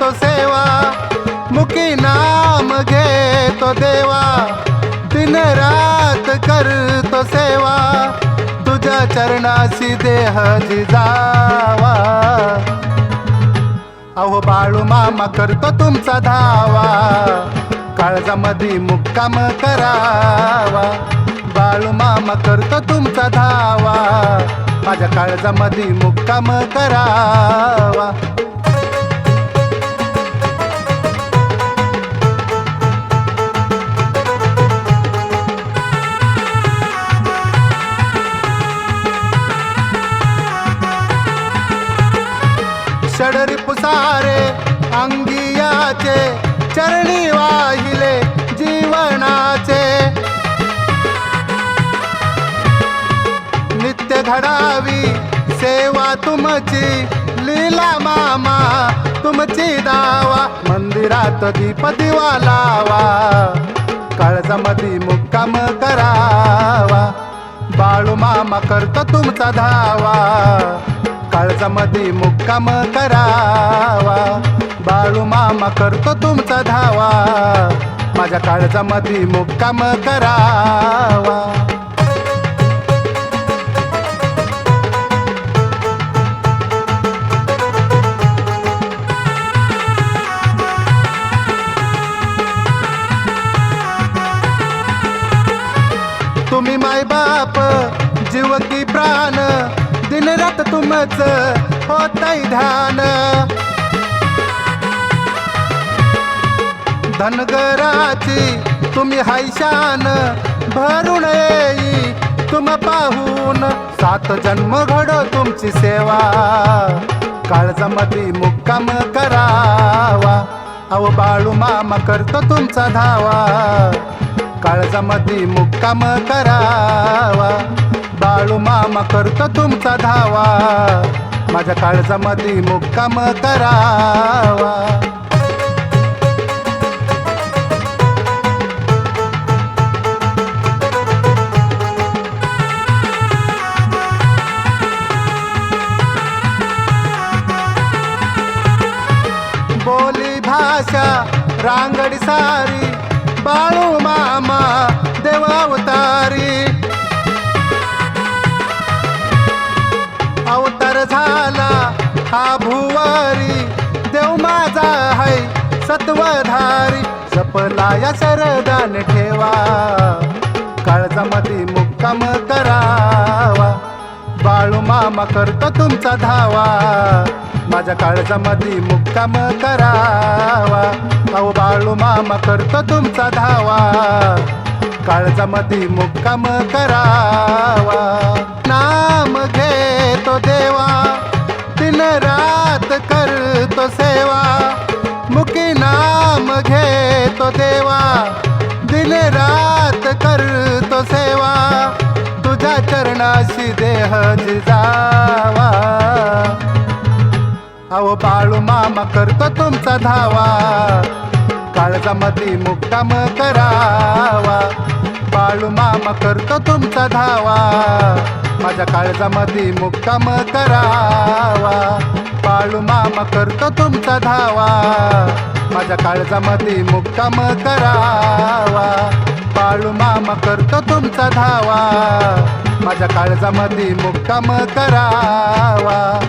तो सेवा मुकी नाम घेतो देवा। दिन रात करतो सेवा तुझ्या चरणाशी देह जिजावा अहो बाळू मामा करतो तुमचा धावा काळजामध्ये मुक्काम करावा। बाळू मामा करतो तुमचा धावा माझ्या काळजामध्ये मुक्काम करावा। षडरी पुसारे अंगियाचे चरणी वाहिले जीवनाचे. नित्य घडावी सेवा तुमची लीला मामा तुमची दावा. मंदिरात दीप दिवा लावा काळजामध्ये मुक्काम करावा. बाळू मामा करतो तुमचा धावा. काळजामध्ये मुक्काम करावा. बाळू मामा करतो तुमचा धावा. माझ्या काळजामध्ये मुक्काम करावा. तुम्ही माय बाप जीव की प्राण तुमच होतय ध्यान. धनगराची तुम्ही हैशान भरून येई तुम पाहून. सात जन्म घडो तुमची सेवा. काळजामध्ये मुक्काम करावा. अहो बाळू मामा करतो तुमचा धावा. काळजामध्ये मुक्काम करावा. बाळू मामा करतो तुमचा धावा. माझ्या काळजामध्ये मुक्काम करावा. बोली भाषा रांगडी सारी बाळू मामा देवावतारी हा भुवारी देव माझा है सत्वधारी सपला या सरदान ठेवा. काळजामध्ये मुक्काम करावा. बाळू मामा करतो तुमचा धावा. माझ्या काळजामध्ये मुक्काम करावा. अहो बाळू मामा करतो तुमचा धावा. काळजामध्ये मुक्काम करावा. ना दिन रात करतो सेवा. तुझ्या चरणाशी देह जावा. अहो बाळू मामा करतो तुमचा धावा. काळजामध्ये मुक्काम करावा. बाळू मामा करतो तुमचा धावा. माझ्या काळजामध्ये मुक्काम करावा. बाळू मामा करतो तुमचा धावा. माझ्या काळजामध्ये मुक्काम करावा. बाळू मामा करतो तुमचा धावा. माझ्या काळजामध्ये मुक्काम करावा.